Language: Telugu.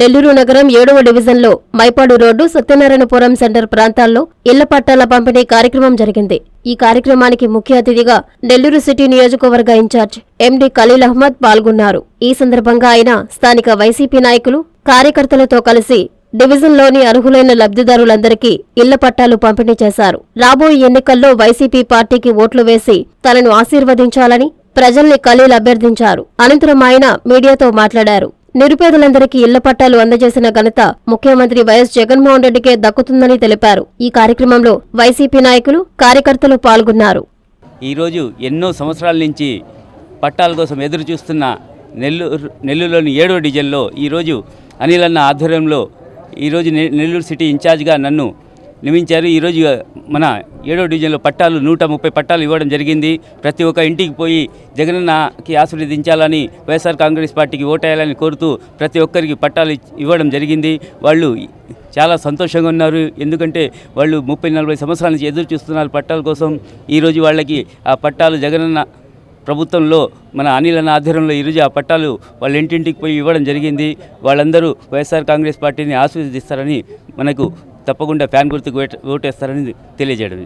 నెల్లూరు నగరం ఏడవ డివిజన్లో మైపాడు రోడ్డు సత్యనారాయణపురం సెంటర్ ప్రాంతాల్లో ఇళ్ళ పట్టాల పంపిణీ కార్యక్రమం జరిగింది. ఈ కార్యక్రమానికి ముఖ్య అతిథిగా నెల్లూరు సిటీ నియోజకవర్గ in charge MD Khaleel Ahmed పాల్గొన్నారు. ఈ సందర్భంగా ఆయన స్థానిక వైసీపీ నాయకులు కార్యకర్తలతో కలిసి డివిజన్లోని అర్హులైన లబ్ధిదారులందరికీ ఇళ్ళ పట్టాలు పంపిణీ చేశారు. రాబోయే ఎన్నికల్లో వైసీపీ పార్టీకి ఓట్లు వేసి తనను ఆశీర్వదించాలని ప్రజల్ని ఖలీల్ అభ్యర్థించారు. అనంతరం ఆయన మీడియాతో మాట్లాడారు. నిరుపేదలందరికీ ఇళ్ళ పట్టాలు అందజేసిన ఘనత ముఖ్యమంత్రి వైఎస్ జగన్మోహన్ రెడ్డికే దక్కుతుందని తెలిపారు. ఈ కార్యక్రమంలో వైసీపీ నాయకులు కార్యకర్తలు పాల్గొన్నారు. ఈరోజు ఎన్నో సంవత్సరాల నుంచి పట్టాల కోసం ఎదురు చూస్తున్న నెల్లూరు నెల్లూరులోని ఏడో డివిజన్లో ఈరోజు అనిల్ అన్న ఆధ్వర్యంలో ఈరోజు నెల్లూరు సిటీ ఇన్ఛార్జ్గా నన్ను నియమించారు. ఈరోజు మన ఏడో డివిజన్లో పట్టాలు నూట ముప్పై పట్టాలు ఇవ్వడం జరిగింది. ప్రతి ఒక్క ఇంటికి పోయి జగనన్నకి ఆశీర్వదించాలని వైఎస్ఆర్ కాంగ్రెస్ పార్టీకి ఓటేయాలని కోరుతూ ప్రతి ఒక్కరికి పట్టాలు ఇవ్వడం జరిగింది. వాళ్ళు చాలా సంతోషంగా ఉన్నారు. ఎందుకంటే వాళ్ళు ముప్పై నలభై సంవత్సరాల నుంచి ఎదురు చూస్తున్నారు పట్టాల కోసం. ఈరోజు వాళ్ళకి ఆ పట్టాలు జగనన్న ప్రభుత్వంలో మన అనిల్ అన్న ఆధ్వర్యంలో ఈరోజు ఆ పట్టాలు వాళ్ళ ఇంటింటికి పోయి ఇవ్వడం జరిగింది. వాళ్ళందరూ వైఎస్ఆర్ కాంగ్రెస్ పార్టీని ఆశీర్వదిస్తారని మనకు తప్పకుండా ఫ్యాన్ గుర్తుకు ఓటేస్తారని తెలియజేయడం